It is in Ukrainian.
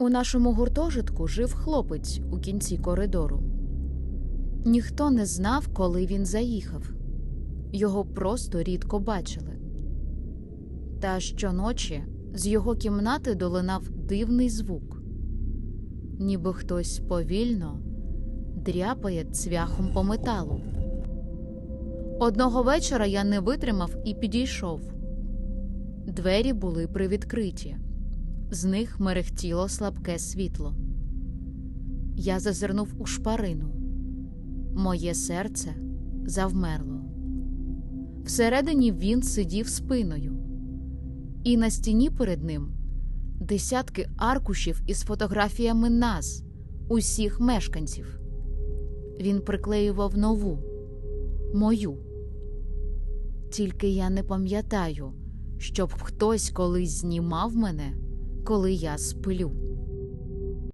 У нашому гуртожитку жив хлопець у кінці коридору. Ніхто не знав, коли він заїхав. Його просто рідко бачили. Та щоночі з його кімнати долинав дивний звук, ніби хтось повільно дряпає цвяхом по металу. Одного вечора я не витримав і підійшов. Двері були привідкриті, з них мерехтіло слабке світло. Я зазирнув у шпарину. Моє серце завмерло. Всередині він сидів спиною, і на стіні перед ним десятки аркушів із фотографіями нас, усіх мешканців. Він приклеював нову, мою. Тільки я не пам'ятаю, щоб хтось колись знімав мене, коли я сплю.